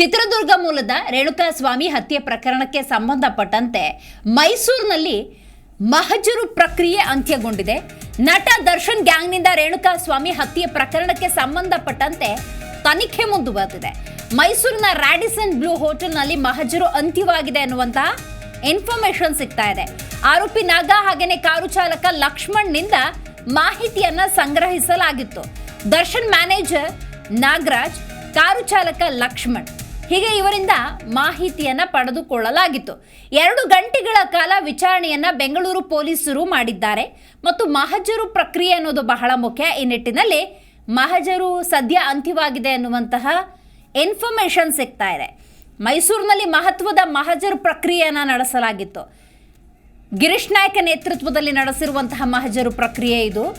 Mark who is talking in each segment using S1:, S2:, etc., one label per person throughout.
S1: ಚಿತ್ರದುರ್ಗ ಮೂಲದ ರೇಣುಕಾ ಸ್ವಾಮಿ ಹತ್ಯೆ ಪ್ರಕರಣಕ್ಕೆ ಸಂಬಂಧಪಟ್ಟಂತೆ ಮೈಸೂರಿನಲ್ಲಿ ಮಹಜರು ಪ್ರಕ್ರಿಯೆ ಅಂತ್ಯಗೊಂಡಿದೆ. ನಟ ದರ್ಶನ್ ಗ್ಯಾಂಗ್ನಿಂದ ರೇಣುಕಾ ಸ್ವಾಮಿ ಹತ್ಯೆ ಪ್ರಕರಣಕ್ಕೆ ಸಂಬಂಧಪಟ್ಟಂತೆ ತನಿಖೆ ಮುಂದುವರೆದಿದೆ. ಮೈಸೂರಿನ ರಾಡಿಸನ್ ಬ್ಲೂ ಹೋಟೆಲ್ನಲ್ಲಿ ಮಹಜರು ಅಂತ್ಯವಾಗಿದೆ ಅನ್ನುವಂತಹ ಇನ್ಫಾರ್ಮೇಶನ್ ಸಿಗ್ತಾ ಇದೆ. ಆರೋಪಿ ನಾಗ ಹಾಗೇನೆ ಕಾರು ಚಾಲಕ ಲಕ್ಷ್ಮಣ್ನಿಂದ ಮಾಹಿತಿಯನ್ನ ಸಂಗ್ರಹಿಸಲಾಗಿತ್ತು. ದರ್ಶನ್ ಮ್ಯಾನೇಜರ್ ನಾಗರಾಜ್, ಕಾರು ಚಾಲಕ ಲಕ್ಷ್ಮಣ್. ಹೀಗೆ ಇವರಿಂದ ಮಾಹಿತಿಯನ್ನ ಪಡೆದುಕೊಳ್ಳಲಾಗಿತ್ತು. ಎರಡು ಗಂಟೆಗಳ ಕಾಲ ವಿಚಾರಣೆಯನ್ನ ಬೆಂಗಳೂರು ಪೊಲೀಸರು ಮಾಡಿದ್ದಾರೆ. ಮತ್ತು ಮಹಜರು ಪ್ರಕ್ರಿಯೆ ಅನ್ನೋದು ಬಹಳ ಮುಖ್ಯ. ಈ ನಿಟ್ಟಿನಲ್ಲಿ ಮಹಜರು ಸದ್ಯ ಅಂತ್ಯವಾಗಿದೆ ಅನ್ನುವಂತಹ ಇನ್ಫಾರ್ಮೇಶನ್ ಸಿಗ್ತಾ ಇದೆ. ಮೈಸೂರಿನಲ್ಲಿ ಮಹತ್ವದ ಮಹಜರು ಪ್ರಕ್ರಿಯೆಯನ್ನ ನಡೆಸಲಾಗಿತ್ತು. ಗಿರೀಶ್ ನಾಯ್ಕ ನೇತೃತ್ವದಲ್ಲಿ ನಡೆಸಿರುವಂತಹ ಮಹಜರು ಪ್ರಕ್ರಿಯೆ ಇದು.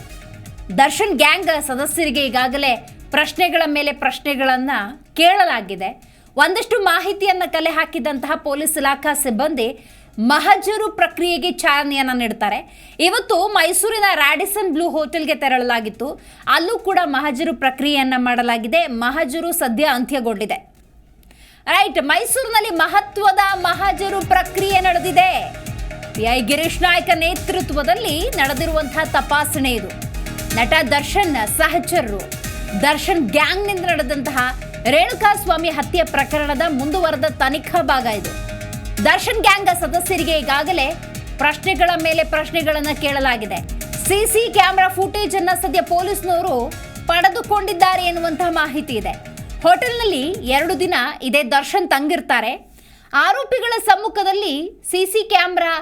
S1: ದರ್ಶನ್ ಗ್ಯಾಂಗ್ ಸದಸ್ಯರಿಗೆ ಈಗಾಗಲೇ ಪ್ರಶ್ನೆಗಳ ಮೇಲೆ ಪ್ರಶ್ನೆಗಳನ್ನು ಕೇಳಲಾಗಿದೆ. ಒಂದಷ್ಟು ಮಾಹಿತಿಯನ್ನು ಕಲೆ ಹಾಕಿದಂತಹ ಪೊಲೀಸ್ ಇಲಾಖಾ ಸಿಬ್ಬಂದಿ ಮಹಜರು ಪ್ರಕ್ರಿಯೆಗೆ ಚಾಲನೆಯನ್ನು ನೀಡ್ತಾರೆ. ಇವತ್ತು ಮೈಸೂರಿನ ರಾಡಿಸನ್ ಬ್ಲೂ ಹೋಟೆಲ್ಗೆ ತೆರಳಲಾಗಿತ್ತು. ಅಲ್ಲೂ ಕೂಡ ಮಹಜರು ಪ್ರಕ್ರಿಯೆಯನ್ನು ಮಾಡಲಾಗಿದೆ. ಮಹಜರು ಸದ್ಯ ಅಂತ್ಯಗೊಂಡಿದೆ. ರೈಟ್, ಮೈಸೂರಿನಲ್ಲಿ ಮಹತ್ವದ ಮಹಜರು ಪ್ರಕ್ರಿಯೆ ನಡೆದಿದೆ. ಐ ಗಿರೀಶ್ ನಾಯ್ಕ ನೇತೃತ್ವದಲ್ಲಿ ನಡೆದಿರುವಂತಹ ತಪಾಸಣೆ ಇದು. ನಟ ದರ್ಶನ್ ಸಹಚರರು, ದರ್ಶನ್ ಗ್ಯಾಂಗ್ನಿಂದ ನಡೆದಂತಹ ರೇಣುಕಾಸ್ವಾಮಿ ಹತ್ಯೆ ಪ್ರಕರಣದ ಮುಂದುವರೆದ ತನಿಖಾ ಭಾಗ ಇದು. ದರ್ಶನ್ ಗ್ಯಾಂಗ್ ಸದಸ್ಯರಿಗೆ ಈಗಾಗಲೇ ಪ್ರಶ್ನೆಗಳ ಮೇಲೆ ಪ್ರಶ್ನೆಗಳನ್ನು ಕೇಳಲಾಗಿದೆ. ಸಿಸಿ ಕ್ಯಾಮೆರಾ ಫುಟೇಜ್ ಅನ್ನ ಸದ್ಯ ಪೊಲೀಸ್ನವರು ಪಡೆದುಕೊಂಡಿದ್ದಾರೆ ಎನ್ನುವಂತಹ ಮಾಹಿತಿ ಇದೆ. ಹೋಟೆಲ್ನಲ್ಲಿ ಎರಡು ದಿನ ಇದೇ ದರ್ಶನ್ ತಂಗಿರ್ತಾರೆ. ಆರೋಪಿಗಳ ಸಮ್ಮುಖದಲ್ಲಿ ಸಿಸಿ ಕ್ಯಾಮೆರಾ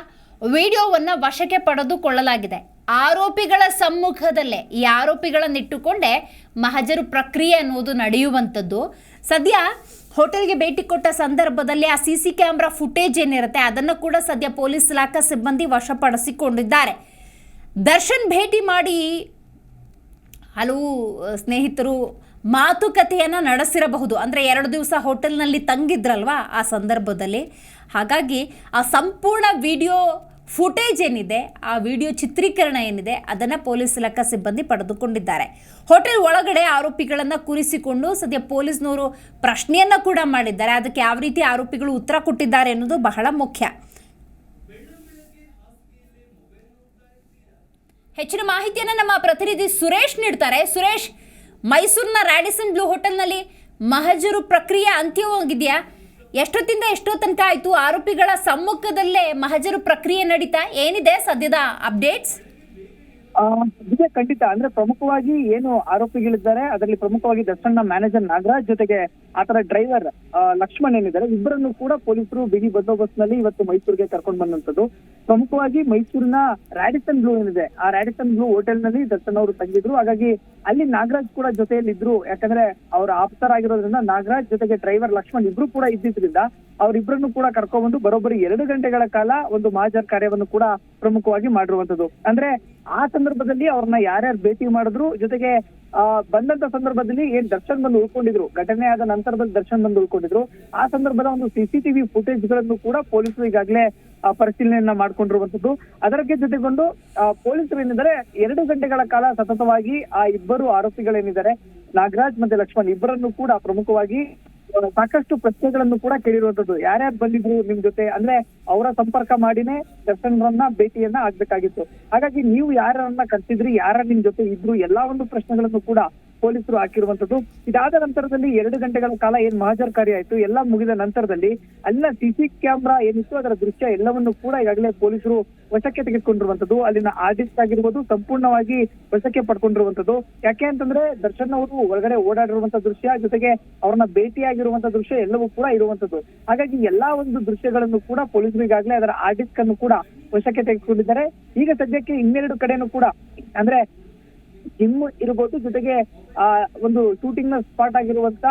S1: ವಿಡಿಯೋವನ್ನು ವಶಕ್ಕೆ ಪಡೆದುಕೊಳ್ಳಲಾಗಿದೆ. ಆರೋಪಿಗಳ ಸಮ್ಮುಖದಲ್ಲೇ, ಈ ಆರೋಪಿಗಳನ್ನಿಟ್ಟುಕೊಂಡೇ ಮಹಜರು ಪ್ರಕ್ರಿಯೆ ಅನ್ನೋದು ನಡೆಯುವಂಥದ್ದು. ಸದ್ಯ ಹೋಟೆಲ್ಗೆ ಭೇಟಿ ಕೊಟ್ಟ ಸಂದರ್ಭದಲ್ಲಿ ಆ ಸಿ ಸಿ ಕ್ಯಾಮ್ರಾ ಫುಟೇಜ್ ಏನಿರುತ್ತೆ, ಅದನ್ನು ಕೂಡ ಸದ್ಯ ಪೊಲೀಸ್ ಇಲಾಖಾ ಸಿಬ್ಬಂದಿ ವಶಪಡಿಸಿಕೊಂಡಿದ್ದಾರೆ. ದರ್ಶನ್ ಭೇಟಿ ಮಾಡಿ ಹಲವು ಸ್ನೇಹಿತರು ಮಾತುಕತೆಯನ್ನು ನಡೆಸಿರಬಹುದು. ಅಂದರೆ ಎರಡು ದಿವಸ ಹೋಟೆಲ್ನಲ್ಲಿ ತಂಗಿದ್ರಲ್ವಾ ಆ ಸಂದರ್ಭದಲ್ಲಿ. ಹಾಗಾಗಿ ಆ ಸಂಪೂರ್ಣ ವಿಡಿಯೋ ಫುಟೇಜ್ ಏನಿದೆ, ಆ ವಿಡಿಯೋ ಚಿತ್ರೀಕರಣ ಏನಿದೆ, ಅದನ್ನು ಪೊಲೀಸ್ ಇಲಾಖಾ ಸಿಬ್ಬಂದಿ ಪಡೆದುಕೊಂಡಿದ್ದಾರೆ. ಹೋಟೆಲ್ ಒಳಗಡೆ ಆರೋಪಿಗಳನ್ನು ಕೂರಿಸಿಕೊಂಡು ಸದ್ಯ ಪೊಲೀಸ್ನವರು ಪ್ರಶ್ನೆಯನ್ನು ಕೂಡ ಮಾಡಿದ್ದಾರೆ. ಅದಕ್ಕೆ ಯಾವ ರೀತಿ ಆರೋಪಿಗಳು ಉತ್ತರ ಕೊಟ್ಟಿದ್ದಾರೆ ಅನ್ನೋದು ಬಹಳ ಮುಖ್ಯ. ಹೆಚ್ಚಿನ ಮಾಹಿತಿಯನ್ನು ನಮ್ಮ ಪ್ರತಿನಿಧಿ ಸುರೇಶ್ ನೀಡ್ತಾರೆ. ಸುರೇಶ್, ಮೈಸೂರಿನ ರ್ಯಾಡಿಸನ್ ಬ್ಲೂ ಹೋಟೆಲ್ನಲ್ಲಿ ಮಹಜರು ಪ್ರಕ್ರಿಯೆ ಅಂತ್ಯವಾಗಿದೆಯಾ? ಎಷ್ಟೊತ್ತಿಂದ ಎಷ್ಟೋ ತನಕ ಆಯಿತು? ಆರೋಪಿಗಳ ಸಮ್ಮುಖದಲ್ಲೇ ಮಹಜರು ಪ್ರಕ್ರಿಯೆ ನಡೀತಾ ಏನಿದೆ ಸದ್ಯದ ಅಪ್ಡೇಟ್ಸ್?
S2: ಇದೆ ಖಂಡಿತ. ಅಂದ್ರೆ ಪ್ರಮುಖವಾಗಿ ಏನು ಆರೋಪಿಗಳಿದ್ದಾರೆ, ಅದರಲ್ಲಿ ಪ್ರಮುಖವಾಗಿ ದರ್ಶನ್ನ ಮ್ಯಾನೇಜರ್ ನಾಗರಾಜ್, ಜೊತೆಗೆ ಆತರ ಡ್ರೈವರ್ ಲಕ್ಷ್ಮಣ್ ಏನಿದ್ದಾರೆ. ಇಬ್ಬರನ್ನು ಕೂಡ ಪೊಲೀಸರು ಬಿಗಿ ಬಂದೋಬಸ್ತ್ನಲ್ಲಿ ಇವತ್ತು ಮೈಸೂರಿಗೆ ಕರ್ಕೊಂಡು ಬಂದಂತದ್ದು ಪ್ರಮುಖವಾಗಿ ಮೈಸೂರಿನ ರ್ಯಾಡಿಸನ್ ಬ್ಲೂ ಏನಿದೆ, ಆ ರ್ಯಾಡಿಸನ್ ಬ್ಲೂ ಹೋಟೆಲ್ನಲ್ಲಿ ದರ್ಶನ್ ಅವರು ತಂಗಿದ್ರು. ಹಾಗಾಗಿ ಅಲ್ಲಿ ನಾಗರಾಜ್ ಕೂಡ ಜೊತೆಯಲ್ಲಿ ಇದ್ರು ಯಾಕಂದ್ರೆ ಅವರ ಆಪ್ತರಾಗಿರೋದ್ರಿಂದ ನಾಗರಾಜ್ ಜೊತೆಗೆ ಡ್ರೈವರ್ ಲಕ್ಷ್ಮಣ್ ಇಬ್ರು ಕೂಡ ಇದ್ದಿದ್ರಿಂದ ಅವರಿಬ್ಬರನ್ನು ಕೂಡ ಕರ್ಕೊಂಡ್ಬಂದು ಬರೋಬ್ಬರಿ ಎರಡು ಗಂಟೆಗಳ ಕಾಲ ಒಂದು ಮಹಾಜರ್ ಕಾರ್ಯವನ್ನು ಕೂಡ ಪ್ರಮುಖವಾಗಿ ಮಾಡಿರುವಂತದ್ದು. ಅಂದ್ರೆ ಆ ಸಂದರ್ಭದಲ್ಲಿ ಅವ್ರನ್ನ ಯಾರ್ಯಾರು ಭೇಟಿ ಮಾಡಿದ್ರು, ಜೊತೆಗೆ, ಆ, ಬಂದಂತ ಸಂದರ್ಭದಲ್ಲಿ ಏನ್ ದರ್ಶನ್ ಬಂದು ಉಳ್ಕೊಂಡಿದ್ರು, ಘಟನೆ ಆದ ನಂತರದಲ್ಲಿ ದರ್ಶನ್ ಬಂದು ಉಳ್ಕೊಂಡಿದ್ರು, ಆ ಸಂದರ್ಭದ ಒಂದು ಸಿಸಿಟಿವಿ ಫುಟೇಜ್ಗಳನ್ನು ಕೂಡ ಪೊಲೀಸರು ಈಗಾಗಲೇ ಪರಿಶೀಲನೆಯನ್ನ ಮಾಡ್ಕೊಂಡಿರುವಂತದ್ದು. ಅದಕ್ಕೆ ಜೊತೆಗೊಂಡು ಪೊಲೀಸರು ಏನಿದ್ದಾರೆ, ಎರಡು ಗಂಟೆಗಳ ಕಾಲ ಸತತವಾಗಿ ಆ ಇಬ್ಬರು ಆರೋಪಿಗಳೇನಿದ್ದಾರೆ, ನಾಗರಾಜ್ ಮತ್ತೆ ಲಕ್ಷ್ಮಣ್ ಇಬ್ಬರನ್ನು ಕೂಡ ಪ್ರಮುಖವಾಗಿ ಸಾಕಷ್ಟು ಪ್ರಶ್ನೆಗಳನ್ನು ಕೂಡ ಕೇಳಿರುವಂತದ್ದು ಯಾರ್ಯಾರು ಬಂದಿದ್ರು ನಿಮ್ ಜೊತೆ? ಅಂದ್ರೆ ಅವರ ಸಂಪರ್ಕ ಮಾಡಿನೇ ದರ್ಶನ್ರನ್ನ ಭೇಟಿಯನ್ನ ಆಗ್ಬೇಕಾಗಿತ್ತು. ಹಾಗಾಗಿ ನೀವು ಯಾರನ್ನ ಕರ್ತಿದ್ರಿ ಯಾರ ನಿಮ್ ಜೊತೆ ಇದ್ರು, ಎಲ್ಲಾ ಒಂದು ಪ್ರಶ್ನೆಗಳನ್ನು ಕೂಡ ಪೊಲೀಸರು ಹಾಕಿರುವಂತದ್ದು. ಇದಾದ ನಂತರದಲ್ಲಿ ಎರಡು ಗಂಟೆಗಳ ಕಾಲ ಏನ್ ಮಹಾಜರ್ ಕಾರ್ಯ ಆಯ್ತು, ಎಲ್ಲ ಮುಗಿದ ನಂತರದಲ್ಲಿ ಅಲ್ಲಿನ ಸಿಸಿ ಕ್ಯಾಮ್ರಾ ಏನಿತ್ತು ಅದರ ದೃಶ್ಯ ಎಲ್ಲವನ್ನು ಕೂಡ ಈಗಾಗಲೇ ಪೊಲೀಸರು ವಶಕ್ಕೆ ತೆಗೆದುಕೊಂಡಿರುವಂತದ್ದು. ಅಲ್ಲಿನ ಆರ್ಟಿಸ್ಟ್ ಆಗಿರ್ಬೋದು, ಸಂಪೂರ್ಣವಾಗಿ ವಶಕ್ಕೆ ಪಡ್ಕೊಂಡಿರುವಂತದ್ದು. ಯಾಕೆ ಅಂತಂದ್ರೆ ದರ್ಶನ್ ಅವರು ಒಳಗಡೆ ಓಡಾಡಿರುವಂತ ದೃಶ್ಯ, ಜೊತೆಗೆ ಅವ್ರನ್ನ ಭೇಟಿಯಾಗಿರುವಂತ ದೃಶ್ಯ ಎಲ್ಲವೂ ಕೂಡ ಇರುವಂತದ್ದು. ಹಾಗಾಗಿ ಎಲ್ಲಾ ಒಂದು ದೃಶ್ಯಗಳನ್ನು ಕೂಡ ಪೊಲೀಸರು ಈಗಾಗಲೇ ಅದರ ಆರ್ಟಿಸ್ಟ್ ಅನ್ನು ಕೂಡ ವಶಕ್ಕೆ ತೆಗೆದುಕೊಂಡಿದ್ದಾರೆ. ಈಗ ಸದ್ಯಕ್ಕೆ ಇನ್ನೆರಡು ಕಡೆನೂ ಕೂಡ, ಅಂದ್ರೆ ಜಿಮ್ ಇರ್ಬೋದು ಜೊತೆಗೆ, ಆ, ಒಂದು ಶೂಟಿಂಗ್ನ ಸ್ಪಾಟ್ ಆಗಿರುವಂತ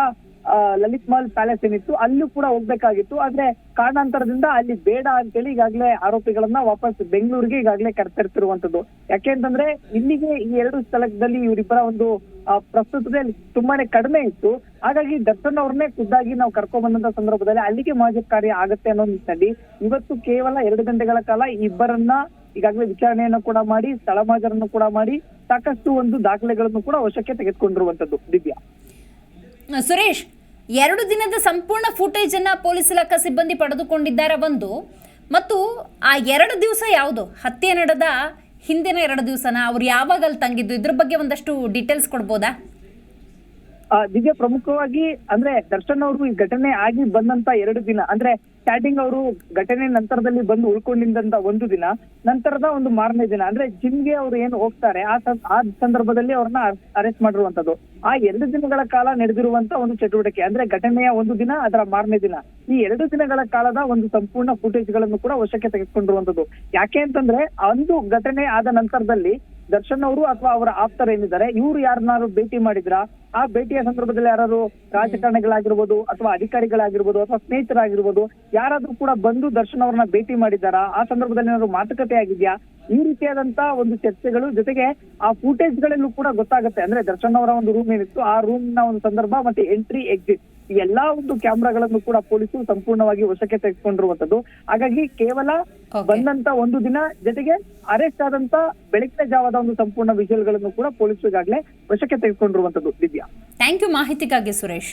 S2: ಲಲಿತ್ ಮಹಲ್ ಪ್ಯಾಲೇಸ್ ಏನಿತ್ತು, ಅಲ್ಲೂ ಕೂಡ ಹೋಗ್ಬೇಕಾಗಿತ್ತು. ಆದ್ರೆ ಕಾರಣಾಂತರದಿಂದ ಅಲ್ಲಿ ಬೇಡ ಅಂತೇಳಿ ಈಗಾಗಲೇ ಆರೋಪಿಗಳನ್ನ ವಾಪಸ್ ಬೆಂಗಳೂರಿಗೆ ಈಗಾಗಲೇ ಕರೆತರ್ತಿರುವಂತದ್ದು ಯಾಕೆ ಅಂತಂದ್ರೆ, ಇಲ್ಲಿಗೆ ಈ ಎರಡು ಸ್ಥಳದಲ್ಲಿ ಇವರಿಬ್ಬರ ಒಂದು ಪ್ರಸ್ತುತತೆ ತುಂಬಾನೇ ಕಡಿಮೆ ಇತ್ತು. ಹಾಗಾಗಿ ದರ್ಶನ್ ಅವ್ರನ್ನೇ ಖುದ್ದಾಗಿ ನಾವು ಕರ್ಕೊಂಡ್ ಬಂದಂತ ಸಂದರ್ಭದಲ್ಲಿ ಅಲ್ಲಿಗೆ ಮಾಜಿ ಕಾರ್ಯ ಆಗತ್ತೆ ಅನ್ನೋ ನಿಟ್ಟಿನಲ್ಲಿ ಇವತ್ತು ಕೇವಲ ಎರಡು ಗಂಟೆಗಳ ಕಾಲ ಇಬ್ಬರನ್ನ ಈಗಾಗಲೇ ವಿಚಾರಣೆಯನ್ನು ಕೂಡ ಮಾಡಿ ಸ್ಥಳ ಮಾಜರನ್ನು ಕೂಡ ಮಾಡಿ, ಸಾಕಷ್ಟು ಒಂದು ದಾಖಲೆಗಳನ್ನು ಕೂಡ ವಶಕ್ಕೆ ತೆಗೆದುಕೊಂಡಿರುವಂತದ್ದು ದಿವ್ಯಾ.
S1: ಸುರೇಶ್, ಎರಡು ದಿನದ ಸಂಪೂರ್ಣ ಫುಟೇಜ್ ಅನ್ನ ಪೊಲೀಸ್ ಇಲಾಖಾ ಸಿಬ್ಬಂದಿ ಪಡೆದುಕೊಂಡಿದ್ದಾರೆ ಒಂದು ಮತ್ತು ಆ ಎರಡು ದಿವಸ ಯಾವುದು? ಹತ್ಯೆ ನಡೆದ ಹಿಂದಿನ ಎರಡು ದಿವಸನ, ಅವ್ರು ಯಾವಾಗ ಅಲ್ಲಿ ತಂಗಿದ್ದು? ಇದ್ರ ಬಗ್ಗೆ ಒಂದಷ್ಟು ಡೀಟೇಲ್ಸ್ ಕೊಡ್ಬೋದಾ?
S2: ದಿವ್ಯ ಪ್ರಮುಖವಾಗಿ ಅಂದ್ರೆ ದರ್ಶನ್ ಅವರು ಈ ಘಟನೆ ಆಗಿ ಬಂದಂತ ಎರಡು ದಿನ, ಅಂದ್ರೆ ಸ್ಟಾರ್ಟಿಂಗ್ ಅವರು ಘಟನೆ ನಂತರದಲ್ಲಿ ಬಂದು ಉಳ್ಕೊಂಡಿದ್ದಂತ ಒಂದು ದಿನ, ನಂತರದ ಒಂದು ಮಾರನೇ ದಿನ, ಅಂದ್ರೆ ಜಿಮ್ಗೆ ಅವ್ರು ಏನು ಹೋಗ್ತಾರೆ, ಆ ಆ ಸಂದರ್ಭದಲ್ಲಿ ಅವ್ರನ್ನ ಅರೆಸ್ಟ್ ಮಾಡಿರುವಂತದ್ದು. ಆ ಎರಡು ದಿನಗಳ ಕಾಲ ನಡೆದಿರುವಂತ ಒಂದು ಚಟುವಟಿಕೆ, ಅಂದ್ರೆ ಘಟನೆಯ ಒಂದು ದಿನ, ಅದರ ಮಾರನೇ ದಿನ. ಈ ಎರಡು ದಿನಗಳ ಕಾಲದ ಒಂದು ಸಂಪೂರ್ಣ ಫುಟೇಜ್ಗಳನ್ನು ಕೂಡ ವಶಕ್ಕೆ ತೆಗೆದುಕೊಂಡಿರುವಂತದ್ದು ಯಾಕೆ ಅಂತಂದ್ರೆ, ಒಂದು ಘಟನೆ ಆದ ನಂತರದಲ್ಲಿ ದರ್ಶನ್ ಅವರು ಅಥವಾ ಅವರ ಆಪ್ತರ ಏನಿದ್ದಾರೆ, ಇವ್ರು ಯಾರನ್ನಾರು ಭೇಟಿ ಮಾಡಿದ್ರ? ಆ ಭೇಟಿಯ ಸಂದರ್ಭದಲ್ಲಿ ಯಾರು ರಾಜಕಾರಣಿಗಳಾಗಿರ್ಬೋದು ಅಥವಾ ಅಧಿಕಾರಿಗಳಾಗಿರ್ಬೋದು ಅಥವಾ ಸ್ನೇಹಿತರಾಗಿರ್ಬೋದು, ಯಾರಾದ್ರೂ ಕೂಡ ಬಂದು ದರ್ಶನ್ ಅವ್ರನ್ನ ಭೇಟಿ ಮಾಡಿದ್ದಾರಾ? ಆ ಸಂದರ್ಭದಲ್ಲಿ ಏನಾದ್ರು ಮಾತುಕತೆ ಆಗಿದ್ಯಾ? ಈ ರೀತಿಯಾದಂತ ಒಂದು ಚರ್ಚೆಗಳು ಜೊತೆಗೆ ಆ ಫೂಟೇಜ್ ಗಳಲ್ಲೂ ಕೂಡ ಗೊತ್ತಾಗುತ್ತೆ. ಅಂದ್ರೆ ದರ್ಶನ್ ಅವರ ಒಂದು ರೂಮ್ ಏನಿತ್ತು, ಆ ರೂಮ್ನ ಒಂದು ಸಂದರ್ಭ ಮತ್ತೆ ಎಂಟ್ರಿ ಎಕ್ಸಿಟ್ ಎಲ್ಲಾ ಒಂದು ಕ್ಯಾಮ್ರಾಗಳನ್ನು ಕೂಡ ಪೊಲೀಸರು ಸಂಪೂರ್ಣವಾಗಿ ವಶಕ್ಕೆ ತೆಗೆದುಕೊಂಡಿರುವಂತದ್ದು ಹಾಗಾಗಿ ಕೇವಲ. ಬಂದಂತ ಒಂದು ದಿನ ಜೊತೆಗೆ ಅರೆಸ್ಟ್ ಆದಂತ ಬೆಳಕಿನ ಜಾವದ ಒಂದು ಸಂಪೂರ್ಣ ವಿಷಯಗಳನ್ನು ಗಳನ್ನು ಕೂಡ ಪೊಲೀಸರು ಈಗಾಗಲೇ ವಶಕ್ಕೆ ತೆಗೆದುಕೊಂಡಿರುವಂತದ್ದು ದಿವ್ಯಾ.
S1: ಥ್ಯಾಂಕ್ ಯು ಮಾಹಿತಿಗಾಗಿ ಸುರೇಶ್.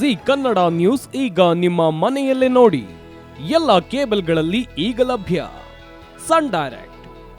S3: ಜಿ ಕನ್ನಡ ನ್ಯೂಸ್ ಈಗ ನಿಮ್ಮ ಮನೆಯಲ್ಲೇ ನೋಡಿ. ಎಲ್ಲ ಕೇಬಲ್ಗಳಲ್ಲಿ ಈಗ ಲಭ್ಯ. Sun direct.